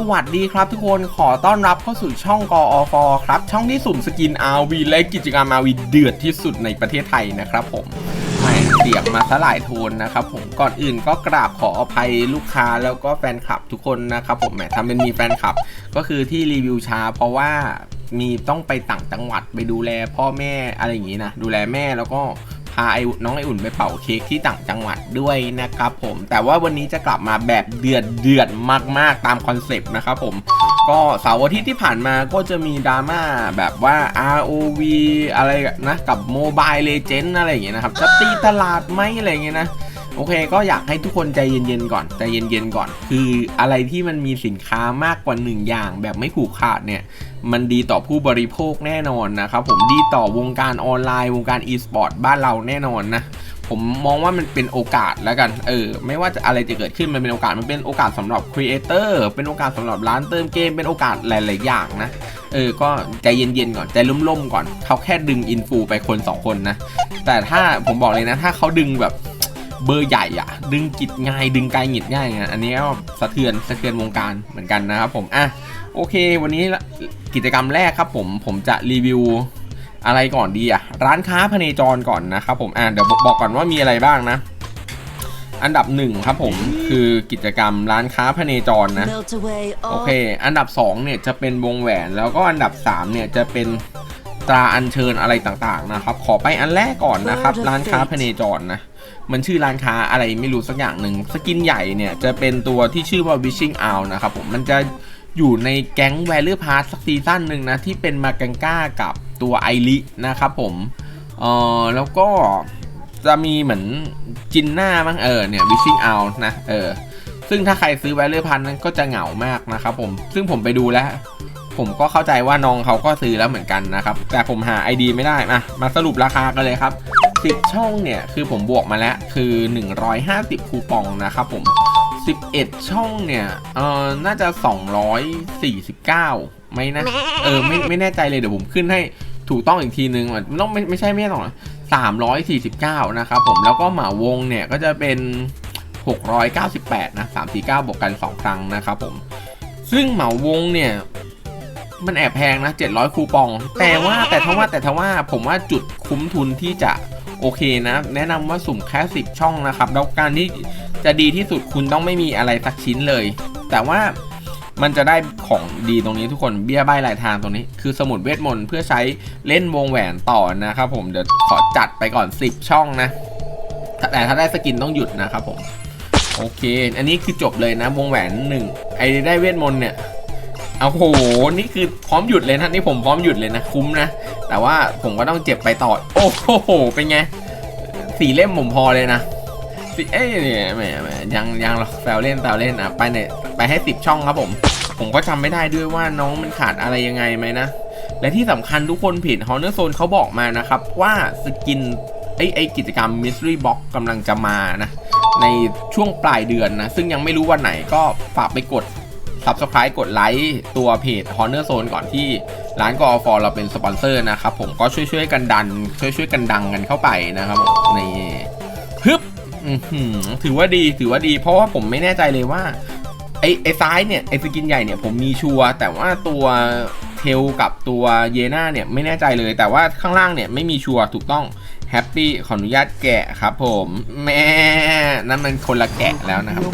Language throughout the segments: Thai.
สวัสดีครับทุกคนขอต้อนรับเข้าสู่ช่องกออฟครับ ช่องที่สุ่มสกิน RV และกิจกรรม RV เดือดที่สุดในประเทศไทยนะครับผมแหม่เสียงมาสลายโทนนะครับผมก่อนอื่นก็กราบขออภัยลูกค้าแล้วก็แฟนคลับทุกคนนะครับผมแหมทำเป็นมีแฟนคลับ ก็คือที่รีวิวช้าเพราะว่ามีต้องไปต่างจังหวัดไปดูแลพ่อแม่อะไรอย่างนี้นะดูแลแม่แล้วก็ พาไอ้น้องไออุ่นไปเป่าเค้กที่ต่างจังหวัดด้วยนะครับผมแต่ว่าวันนี้จะกลับมาแบบเดือดเดือดมากๆตามคอนเซปต์นะครับผมก็เสาร์อาทิตย์ที่ผ่านมาก็จะมีดราม่าแบบว่า ROV อะไรนะกับ Mobile Legend อะไรอย่างเงี้ยนะครับจะตีตลาดไหมอะไรอย่างเงี้ยนะ โอเค ก็อยากให้ทุกคนใจเย็นๆก่อนใจเย็นๆก่อน คืออะไรที่มันมีสินค้ามากกว่าหนึ่งอย่างแบบไม่ผูกขาดเนี่ย มันดีต่อผู้บริโภคแน่นอนนะครับผมดีต่อวงการออนไลน์ วงการ e-sport บ้านเราแน่นอนนะผมมองว่ามันเป็นโอกาสแล้วกัน เออ ไม่ว่าจะอะไรจะเกิดขึ้นมันเป็นโอกาส มันเป็นโอกาสสำหรับครีเอเตอร์ เป็นโอกาสสำหรับร้านเติมเกม เป็นโอกาสหลาย ๆ อย่างนะ เออ ก็ใจเย็น ๆ ก่อน ใจล่ม ๆ ก่อน เขาแค่ดึงอินฟูไปคน 2 คนนะ แต่ถ้าผมบอกเลยนะ ถ้าเขาดึงแบบ เบอร์ใหญ่อะดึงกิจง่าย ดึงไกลหงิดง่ายอะอันนี้ก็สะเทือนสะเทือนวงการเหมือนกันนะครับผมอะโอเค วันนี้กิจกรรมแรกครับผมผมจะรีวิวอะไรก่อนดีอะร้านค้าพเนจรก่อนนะครับผมอ่าเดี๋ยวบอกก่อนว่ามีอะไรบ้างนะ อันดับหนึ่งครับผมคือกิจกรรมร้านค้าพเนจรนะ Melt away โอ all เค อันดับ2เนี่ยจะเป็นวงแหวนแล้วก็อันดับ3เนี่ยจะเป็นตราอัญเชิญอะไรต่างๆนะครับ ขอไปอันแรกก่อนนะครับ ร้านค้าพเนจรนะ มันชื่อร้านค้าอะไรไม่รู้สักอย่างหนึ่งสกินใหญ่เนี่ยจะเป็นตัวที่ชื่อว่า Wishing Owl นะครับผมมันจะอยู่ในแก๊งแวลูพาร์สักซีซั่นหนึ่งนะ ที่เป็นมากังก้ากับตัวไอรินะครับผมเออแล้วก็จะมีเหมือนจินหน้ามั้งเออเนี่ย Wishing Owl นะเออซึ่งถ้าใครซื้อแวลูพันนั้นก็จะเหงามากนะครับผมซึ่งผมไปดูแล้วผมก็เข้าใจว่าน้องเขาก็ซื้อแล้วเหมือนกันนะครับ แต่ผมหา ID ไม่ได้มามาสรุปราคากันเลยครับ 10 ช่องเนี่ย คือผมบวกมาแล้วคือ 150 คูปองนะครับผม 11 ช่องเนี่ยเออน่าจะ 249ไหมนะ เออไม่ไม่แน่ใจเลยเดี๋ยวผมขึ้นให้ถูกต้องอีกทีนึงมันต้องไม่ไม่ใช่ไม่ใช่สอง349นะครับผมแล้วก็หมาวงเนี่ยก็จะเป็น 698 นะ349 บวกกัน 2 ครั้งนะครับผม ซึ่งเหมาวงเนี่ย มันแอบแพงนะ 700 คูปอง แต่ว่าแต่ทว่าแต่ทว่าผมว่าจุดคุ้มทุนที่จะ โอเคนะ แนะนำว่าสุ่มแค่10ช่องนะครับแล้วการที่จะดีที่สุดคุณต้องไม่มีอะไรสักชิ้นเลย แต่ว่ามันจะได้ของดีตรงนี้ทุกคนเบี้ยใบหลายทางตรงนี้ คือสมุดเวทมนต์เพื่อใช้เล่นวงแหวนต่อนะครับผมเดี๋ยวขอจัดไปก่อน 10 ช่องนะ แต่ถ้าได้สกินต้องหยุดนะครับผม โอเค อันนี้คือจบเลยนะวงแหวนหนึ่งไอ้ได้เวทมนต์เนี่ย เอาโห นี่คือพร้อมหยุดเลยนะ นี่ผมพร้อมหยุดเลยนะ คุ้มนะ แต่ว่าผมก็ต้องเจ็บไปต่อ โอ้โห เป็นไง สี่เล่มผมพอเลยนะสิเอ้ยเนี่ยแหมแมยังยังหรอกแซวเล่นแซวเล่นอะ ไปเนี่ยไปให้สิบช่องครับผม ผมก็จำไม่ได้ด้วยว่าน้องมันขาดอะไรยังไงไหมนะ และที่สำคัญทุกคนเพจ Honor Zone เขาบอกมานะครับ ว่าสกินไอไอกิจกรรม Mystery Box กำลังจะมานะ ในช่วงปลายเดือนนะ ซึ่งยังไม่รู้วันไหนก็ฝากไปกด Subscribe กดไลค์ตัวเพจ Honor Zone ก่อนที่ร้านกอฟอเราเป็นสปอนเซอร์นะครับผมก็ช่วยๆกันดัน ช่วยๆกันดังกันเข้าไปนะครับนี่ฮึบถือว่าดีถือว่าดี เพราะว่าผมไม่แน่ใจเลยว่าไอ้ไอ้ซ้ายเนี่ยไอ้สกินใหญ่เนี่ยผมมีชัวร์แต่ว่าตัวเทลกับตัวเยน่าเนี่ยไม่แน่ใจเลย แต่ว่าข้างล่างเนี่ยไม่มีชัวร์ถูกต้อง แฮปปี้ขออนุญาตแกะครับผมแม่นั่นมันคนละแกะแล้วนะครับ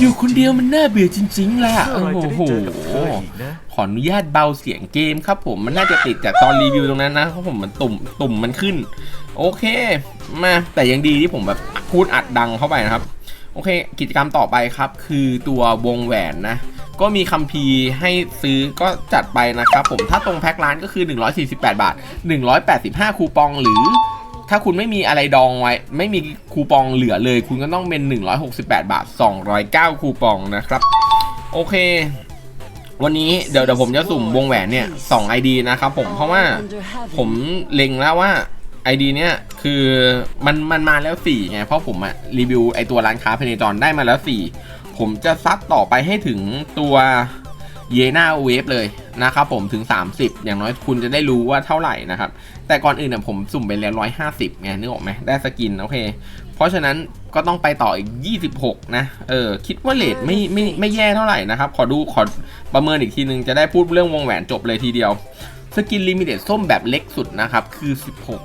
อยู่คนเดียวมันน่าเบื่อจริงๆแหละโอ้โหขออนุญาตเบาเสียงเกมครับผมมันน่าจะติดจากตอนรีวิวตรงนั้นนะเพราะผมมันตุ่มตุ่มมันขึ้น โอเค มาแต่ยังดีที่ผมแบบพูดอัดดังเข้าไปนะครับ โอเค กิจกรรมต่อไปครับ คือตัววงแหวนนะก็มีคัมภีร์ให้ซื้อก็จัดไปนะครับผมถ้าตรงแพ็คร้านก็คือ 148 บาท 185 คูปองหรือ ถ้าคุณไม่มีอะไรดองไว้ ไม่มีคูปองเหลือเลย คุณก็ต้องเป็น 168 บาท 209 คูปองนะครับ โอเค วันนี้เดี๋ยวเดี๋ยวผมจะสุ่มวงแหวนเนี่ย2 ID นะครับผมเพราะว่าผมเล็งแล้วว่า ID เนี้ยคือมันมันมาแล้ว4ไงเพราะผมอะรีวิวไอตัวร้านค้าเพเนจรได้มาแล้ว 4 ผมจะซัดต่อไปให้ถึงตัวเยนาเวฟเลย นะครับผมถึง 30 อย่างน้อยคุณจะได้รู้ว่าเท่าไหร่นะครับ แต่ก่อนอื่นเนี่ยผมสุ่มไปแล้ว150ไงนึกออกไหมได้สกินโอเค เพราะฉะนั้นก็ต้องไปต่ออีก 26 นะ เออ คิดว่าเลทไม่ไม่ไม่แย่เท่าไหร่นะครับ ขอดูขอประเมินอีกทีนึงจะได้พูดเรื่องวงแหวนจบเลยทีเดียว สกินลิมิเต็ดส้มแบบเล็กสุดนะครับ คือ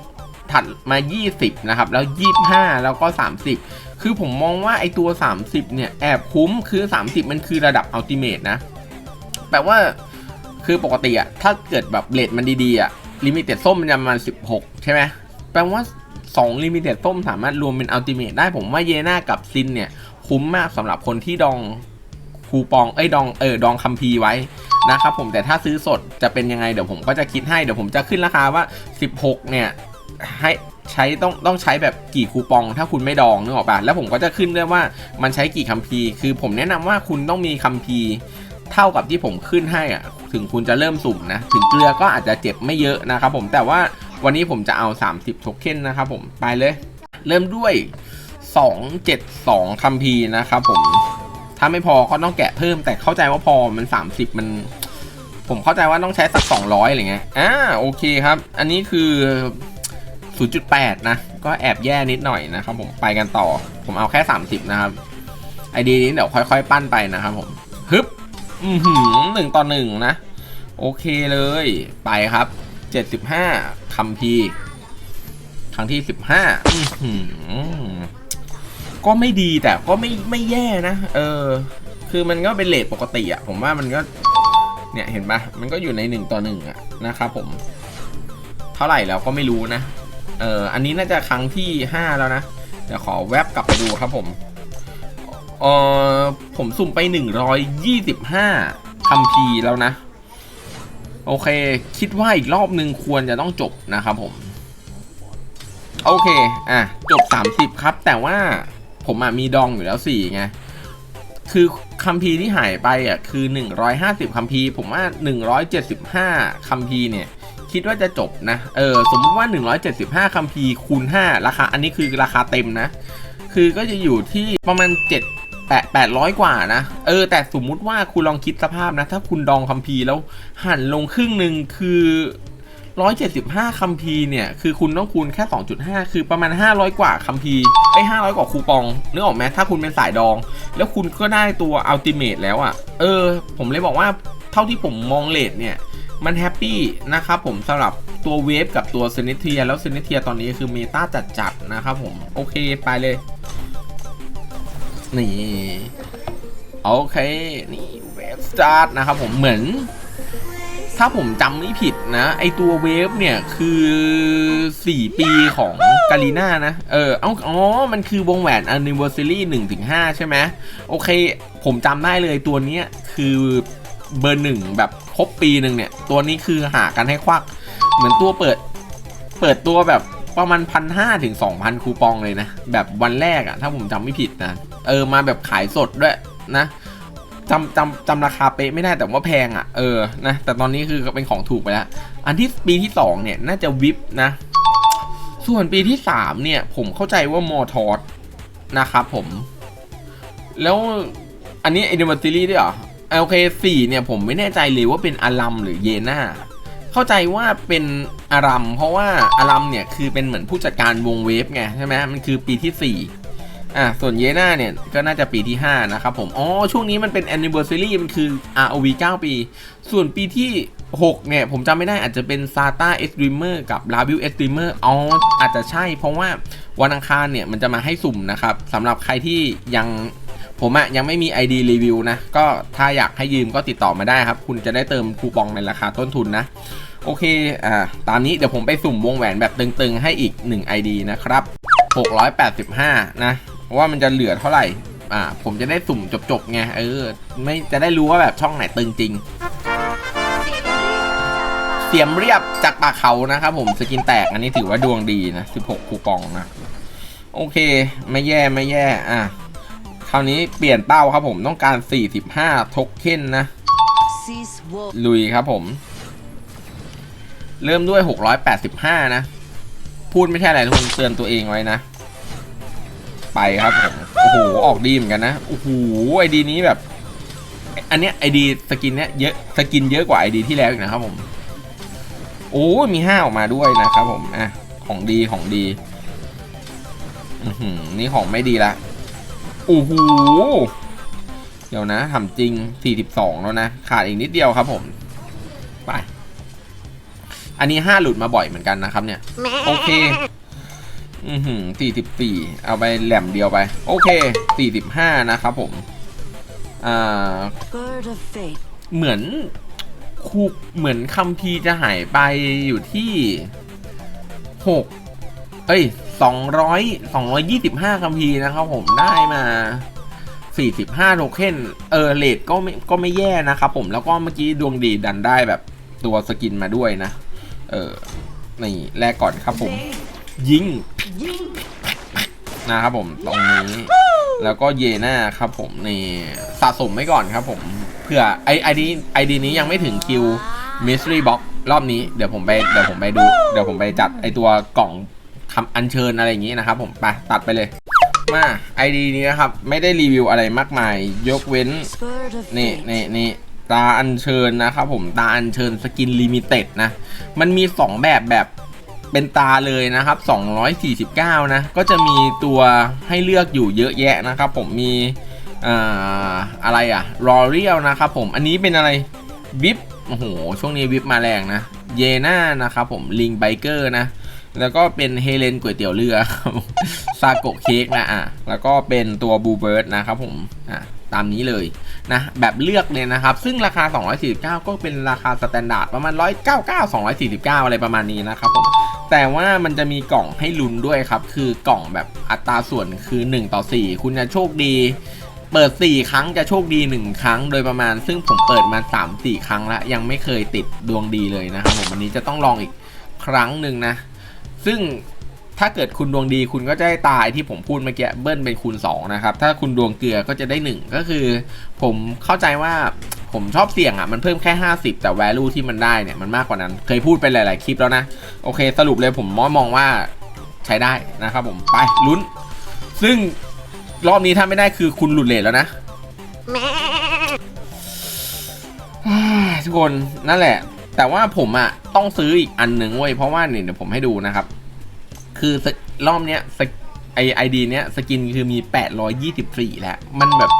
16 ถัดมา 20 นะครับ แล้ว 25 แล้วก็ 30 คือผมมองว่าไอตัว 30 เนี่ย แอบคุ้มคือ 30 มันคือระดับอัลติเมทนะ แปลว่า คือปกติอะถ้าเกิดแบบเลทมันดีๆอะลิมิเต็ดส้มมันจะประมาณ 16 ใช่ไหมแปลว่า2ลิมิเต็ดส้มสามารถรวมเป็นอัลติเมทได้ผมว่าเยน่ากับซินเนี่ยคุ้มมากสำหรับคนที่ดองคูปองเอ้ยดองเออดองคัมภีไว้นะครับผมแต่ถ้าซื้อสดจะเป็นยังไงเดี๋ยวผมก็จะคิดให้เดี๋ยวผมจะขึ้นราคาว่า 16 เนี่ยให้ใช้ต้องต้องใช้แบบกี่คูปอง ถ้าคุณไม่ดองนึกออกป่ะแล้วผมก็จะขึ้นด้วยว่ามันใช้กี่คัมภีคือผมแนะนำว่าคุณต้องมีคัมภีเท่ากับที่ผมขึ้นให้อะ ถึงคุณจะเริ่มสุ่มนะ ถึงเกลือก็อาจจะเจ็บไม่เยอะนะครับผมแต่ว่าวันนี้ผมจะเอา 30 โทเค็นนะครับผมไปเลย เริ่มด้วย 272คัมภีร์นะครับผมถ้าไม่พอก็ต้องแกะเพิ่มแต่เข้าใจว่าพอมัน 30 มัน ผมเข้าใจว่าต้องใช้สัก 200อะไรเงี้ยอ่าโอเคครับ อันนี้คือ 0.8 นะ ก็แอบแย่นิดหน่อยนะครับผมไปกันต่อ ผมเอาแค่ 30 นะครับไอดีนี้เดี๋ยวค่อย ๆ ปั้นไปนะครับผม อือหือหนึ่งต่อหนึ่งนะ โอเคเลย ไปครับ75คัมภีครั้งที่15อื้อหือก็ไม่ดีแต่ก็ไม่ไม่แย่นะ เออ คือมันก็เป็นเลทปกติอะผมว่ามันก็ เนี่ยเห็นปะมันก็อยู่ในหนึ่งต่อหนึ่งอะนะครับผม เท่าไหร่แล้วก็ไม่รู้นะ เออ อันนี้น่าจะครั้งที่ห้าแล้วนะ เดี๋ยวขอแวบกลับไปดูครับผม เออผมสุ่มไปหนึ่งร้อยยี่สิบห้าคัมภีร์แล้วนะ โอเค คิดว่าอีกรอบหนึ่งควรจะต้องจบนะครับผม โอเค อะ จบ 30 ครับ แต่ว่าผมอะมีดองอยู่แล้ว4ไง คือคัมภีร์ที่หายไปอะคือ 150คัมภีร์ผมว่า 175คัมภีร์เนี่ยคิดว่าจะจบนะ เออ สมมติว่า 175คัมภีร์คูณ 5 ราคา อันนี้คือราคาเต็มนะ คือก็จะอยู่ที่ประมาณ 7 แปดแปดร้อยกว่านะ เออ แต่สมมุติว่าคุณลองคิดสภาพนะ ถ้าคุณดองคัมภีร์แล้วหั่นลงครึ่งหนึ่งคือ175คัมภีร์เนี่ย คือคุณต้องคูณแค่2.5คือประมาณ500กว่าคัมภีร์ไอ้500กว่าคูปองนึกออกไหมถ้าคุณเป็นสายดอง แล้วคุณก็ได้ตัวอัลติเม e แล้วอะ่ะ เออ ผมเลยบอกว่าเท่าที่ผมมองเลทเนี่ยมันแฮปปี้นะครับผมสำหรับตัวเวฟกับตัวเซนิเทีย แล้วเซนิเทียตอนนี้คือเมตาจัดๆนะครับผม โอเคไปเลย นี่โอเค นี่เวฟสตาร์ทนะครับผมเหมือน ถ้าผมจำไม่ผิดนะ ไอตัวเวฟเนี่ยคือ 4 ปีของกาลีน่านะ เออเอาอ๋อ มันคือวงแหวน anniversary 1-5ใช่ไหมโอเค ผมจำได้เลยตัวเนี้ยคือเบอร์หนึ่งแบบครบปีหนึ่งเนี่ย ตัวนี้คือหากันให้ควัก เหมือนตัวเปิด เปิดตัวแบบ ประมาณพันห้าถึงสองพันคูปองเลยนะ แบบวันแรกอะถ้าผมจำไม่ผิดนะ เออมาแบบขายสดด้วยนะจำจำจำราคาเป๊ะไม่ได้แต่ว่าแพงอะ่ะเออนะแต่ตอนนี้คือเป็นของถูกไปแล้ว อันที่ปีที่สองเนี่ย น่าจะวิปนะ ส่วนปีที่สามเนี่ย ผมเข้าใจว่ามอทอสนะครับผม แล้วอันนี้ a n n i v e r s a r y ด้วยเหรออะโอเคสี่เนี่ย ผมไม่แน่ใจเลยว่าเป็นอารัมหรือเยน่า เข้าใจว่าเป็นอารัม เพราะว่าอารัมเนี่ยคือเป็นเหมือนผู้จัดการวงเวฟไงใช่ไหมมันคือปีที่สี่อะส่วนเยน่าเนี่ยก็น่าจะปีที่ 5 นะครับผม อ๋อ ช่วงนี้มันเป็น anniversary มันคือ ROV 9 ปี ส่วนปีที่ 6 เนี่ย ผมจำไม่ได้อาจจะเป็น SATA X Dreamer กับ l a v i l X Dreamer อ๋อ อาจจะใช่ เพราะว่าวันอังคารเนี่ยมันจะมาให้สุ่มนะครับสำหรับใครที่ยัง ผมอะยังไม่มี ID รีวิวนะ ก็ถ้าอยากให้ยืมก็ติดต่อมาได้ครับ คุณจะได้เติมคูปองในราคาต้นทุนนะ โอเค อ่า ตามนี้เดี๋ยวผมไปสุ่มวงแหวนแบบตึงๆ ให้อีก 1 ID นะครับ 685 นะ ว่ามันจะเหลือเท่าไหร่ อ่า ผมจะได้สุ่มจบๆ ไง เออ ไม่จะได้รู้ว่าแบบช่องไหนตึงจริง เสียมเรียบจากปากเขานะครับผม สกินแตกอันนี้ถือว่าดวงดีนะ 16 คูปองนะ โอเค ไม่แย่ไม่แย่ อะ คราวนี้เปลี่ยนเป้าครับผมต้องการ 45 โทเค็นนะ ลุยครับผม เริ่มด้วย 685 นะ พูดไม่ใช่อะไรทุกคนเตือนตัวเองไว้นะ ไปครับผม โอ้โห ออกดีเหมือนกันนะ โอ้โห ไอดีนี้แบบ อันเนี้ยไอดีสกินเนี้ยเยอะสกินเยอะกว่าไอดีที่แล้วอีกนะครับผม โอ้มีห้าออกมาด้วยนะครับผม อะ ของดีของดี อือหือนี่ของไม่ดีละ โอ้โหเดี๋ยวนะทำจริง 42 แล้วนะ ขาดอีกนิดเดียวครับผม ไป อันนี้ 5 หลุดมาบ่อยเหมือนกันนะครับเนี่ย โอเค อือหือ44 เอาไปแหลมเดียวไป โอเค 45 นะครับผม อ่า Bird of fate. เหมือนคูเหมือนคัมภีร์จะหายไปอยู่ที่หกเอ้ย สองร้อยสองร้อยยี่สิบห้าคัมภีร์นะครับผมได้มาสี่สิบห้าโทเค็นเออเลทก็ไม่ก็ไม่แย่นะครับผมแล้วก็เมื่อกี้ดวงดีดันได้แบบตัวสกินมาด้วยนะ เออนี่แรกก่อนครับผม ยิงนะครับผมตรงนี้ แล้วก็เยน่าครับผมนี่สะสมไว้ก่อนครับผมเพื่อไอไอดีไอดีนี้ยังไม่ถึงคิว Mystery Box รอบนี้เดี๋ยวผมไปเดี๋ยวผมไปดู เดี๋ยวผมไปจัดไอตัวกล่อง คำอัญเชิญอะไรอย่างนี้นะครับผมไปตัดไปเลยมาไอดีนี้นะครับ ไม่ได้รีวิวอะไรมากมาย ยกเว้น นี่นี่นี่ตาอัญเชิญนะครับผมตาอัญเชิญสกินลิมิเต็ดนะ มันมี 2 แบบแบบเป็นตาเลยนะครับ 249 นะ ก็จะมีตัวให้เลือกอยู่เยอะแยะนะครับผมมีอ่าอะไรอะรอเรียลนะครับผมอันนี้เป็นอะไรวิปโอ้โห ช่วงนี้วิปมาแรงนะ เยน่านะครับผมลิงไบเกอร์นะ แล้วก็เป็นเฮเลนก๋วยเตี๋ยวเรือซาโกะเค้กนะอะแล้วก็เป็นตัวบูเบิร์ดนะครับผมอะตามนี้เลยนะแบบเลือกเลยนะครับ ซึ่งราคา 249 ก็เป็นราคาสแตนดาร์ดประมาณ 199 249 อะไรประมาณนี้นะครับผมแต่ว่ามันจะมีกล่องให้ลุ้นด้วยครับ คือกล่องแบบอัตราส่วนคือ 1 ต่อ 4 คุณจะโชคดี เปิด 4 ครั้งจะโชคดี 1 ครั้งโดยประมาณ ซึ่งผมเปิดมา 3-4 ครั้งแล้ว ยังไม่เคยติดดวงดีเลยนะครับผมวันนี้จะต้องลองอีกครั้งหนึ่งนะ ซึ่งถ้าเกิดคุณดวงดีคุณก็จะได้ตายที่ผมพูดเมื่อกี้เบิ้ลเป็นคูณ2นะครับ ถ้าคุณดวงเกลือก็จะได้ 1 ก็คือ ผมเข้าใจว่าผมชอบเสี่ยงอะมันเพิ่มแค่ 50 แต่ value ที่มันได้เนี่ยมันมากกว่านั้น เคยพูดไปหลาย ๆ คลิปแล้วนะ โอเค สรุปเลยผมมองว่าใช้ได้นะครับผมไปลุ้น ซึ่งรอบนี้ถ้าไม่ได้คือคุณหลุดเลทแล้วนะทุกคนนั่นแหละ แต่ว่าผมอะต้องซื้ออีกอันหนึ่งเว้ยเพราะว่าเนี่ยเดี๋ยวผมให้ดูนะครับ คือรอบเนี้ยไอไอดีเนี้ยสกินคือมี 824 แล้ว มันแบบ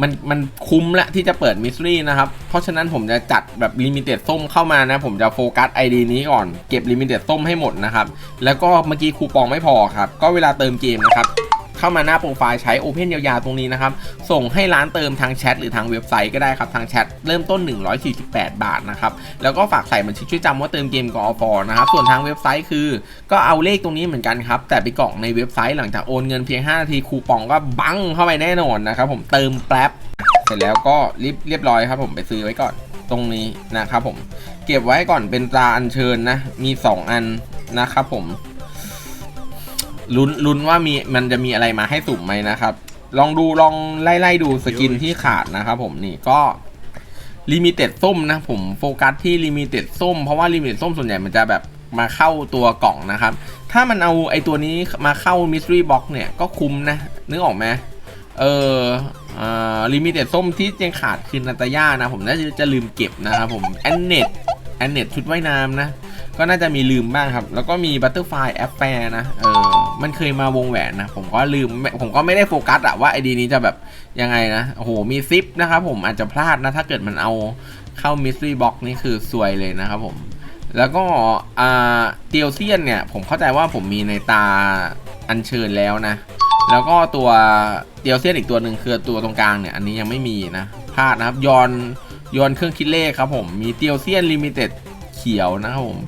มันมันคุ้มละที่จะเปิดมิส t รีนะครับ เพราะฉะนั้นผมจะจัดแบบลิมิเต็ดส้มเข้ามานะ ผมจะโฟกัส ID นี้ก่อน เก็บลิมิเต็ดส้มให้หมดนะครับ แล้วก็เมื่อกี้คูปองไม่พอครับ ก็เวลาเติมเกมนะครับ เข้ามาหน้าโปรไฟล์ใช้ Open ยาวๆตรงนี้นะครับ ส่งให้ร้านเติมทางแชทหรือทางเว็บไซต์ก็ได้ครับ ทางแชทเริ่มต้น 148 บาทนะครับ แล้วก็ฝากใส่บัญชีช่วยจำว่าเติมเกมกอฟนะครับ ส่วนทางเว็บไซต์คือ ก็เอาเลขตรงนี้เหมือนกันครับ แต่ไปกรอกในเว็บไซต์หลังจากโอนเงินเพียง 5 นาทีคูปองก็บังเข้าไปแน่นอนนะครับผมเติมแป๊บเสร็จแล้วก็รีบเรียบร้อยครับผมไปซื้อไว้ก่อนตรงนี้นะครับผม เก็บไว้ก่อนเป็นตราอัญเชิญนะมี 2 อันนะครับผม ลุ้นลุ้นว่ามีมันจะมีอะไรมาให้สุ่มไหมนะครับ ลองดูลองไล่ไล่ดูสกินที่ขาดนะครับผมนี่ก็ลิมิเต็ดส้มนะผมโฟกัสที่ลิมิเต็ดส้มเพราะว่าลิมิเต็ดส้มส่วนใหญ่มันจะแบบมาเข้าตัวกล่องนะครับ ถ้ามันเอาไอตัวนี้มาเข้ามิส t รีบ็อกเนี่ยก็คุ้มนะ นึกออกไหมเอออลิมิเต็ดส้มที่ยังขาดคือนาตาย่านะ ผมน่าจะจะลืมเก็บนะครับผมแอนเน็ตแอนเน็ตชุดว่ายน้ำนะ ก็น่าจะมีลืมบ้างครับ แล้วก็มีบัตเตอร์ไฟแอปแฟร์นะ เออ มันเคยมาวงแหวนนะ ผมก็ลืม ผมก็ไม่ได้โฟกัสอะว่าไอดีนี้จะแบบยังไงนะ โอ้โห มีซิปนะครับผมอาจจะพลาดนะ ถ้าเกิดมันเอาเข้ามิส t รีบ็อกนี่คือซวยเลยนะครับผม แล้วก็อ่าเตียวเซียนเนี่ย ผมเข้าใจว่าผมมีในตาอัญเชิญแล้วนะ แล้วก็ตัวเตียวเซียนอีกตัวหนึ่งคือตัวตรงกลางเนี่ย อันนี้ยังไม่มีนะ พลาดนะครับ ยอนยอนเครื่องคิดเลขครับผม มีเตียวเซียนลิมิเต็ดเขียวนะครับผม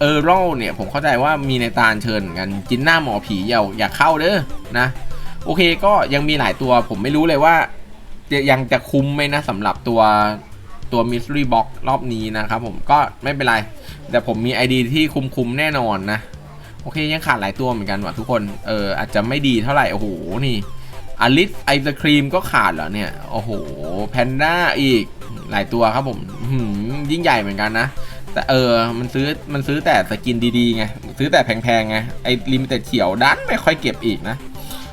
เออร์โรเนี่ยผมเข้าใจว่ามีในตาลเชิญเหมือนกันจินหน้าหมอผีอย่าอยากเข้าเด้อนะ โอเคก็ยังมีหลายตัวผมไม่รู้เลยว่าจะยังจะคุ้มไหมนะสำหรับตัวตัว Mystery Box รอบนี้นะครับผมก็ไม่เป็นไร แต่ผมมี ID ที่คุ้มๆแน่นอนนะ โอเคยังขาดหลายตัวเหมือนกันว่ะทุกคน เอออาจจะไม่ดีเท่าไหร่ โอ้โห นี่อลิสไอศครีมก็ขาดเหรอเนี่ย โอ้โห แพนด้าอีกหลายตัวครับผมหือยิ่งใหญ่เหมือนกันนะ แต่เออ มันซื้อ มันซื้อแต่สกินดีๆไง ซื้อแต่แพงๆไง ไอ้ลิมิเต็ดเขียวดันไม่ค่อยเก็บอีกนะ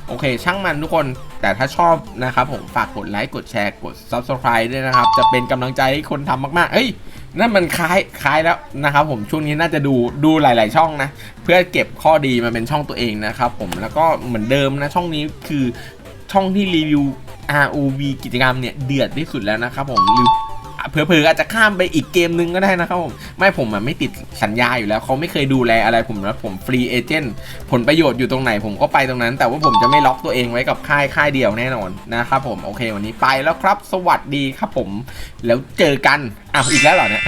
โอเค ช่างมันทุกคน แต่ถ้าชอบนะครับผม ฝากกดไลค์ กดแชร์ กด Subscribe ด้วยนะครับ จะเป็นกำลังใจให้คนทำมากๆเฮ้ย นั่นมันคล้าย คล้ายแล้วนะครับผม ช่วงนี้น่าจะดู ดูหลาย ๆ ช่องนะ เพื่อเก็บข้อดีมาเป็นช่องตัวเองนะครับผม แล้วก็เหมือนเดิมนะ ช่องนี้คือช่องที่รีวิว ROV กิจกรรมเนี่ย เดือดที่สุดแล้วนะครับผมรือ เผลอๆอาจจะข้ามไปอีกเกมนึงก็ได้นะครับผมไม่ผมอะไม่ติดสัญญาอยู่แล้วเขาไม่เคยดูแลอะไรผมนะผมฟรีเอเจนต์ผลประโยชน์อยู่ตรงไหนผมก็ไปตรงนั้น แต่ว่าผมจะไม่ล็อกตัวเองไว้กับค่ายค่ายเดียวแน่นอนนะครับผมโอเควันนี้ไปแล้วครับ สวัสดีครับผม แล้วเจอกันอ้าวอีกแล้วเหรอเนี่ย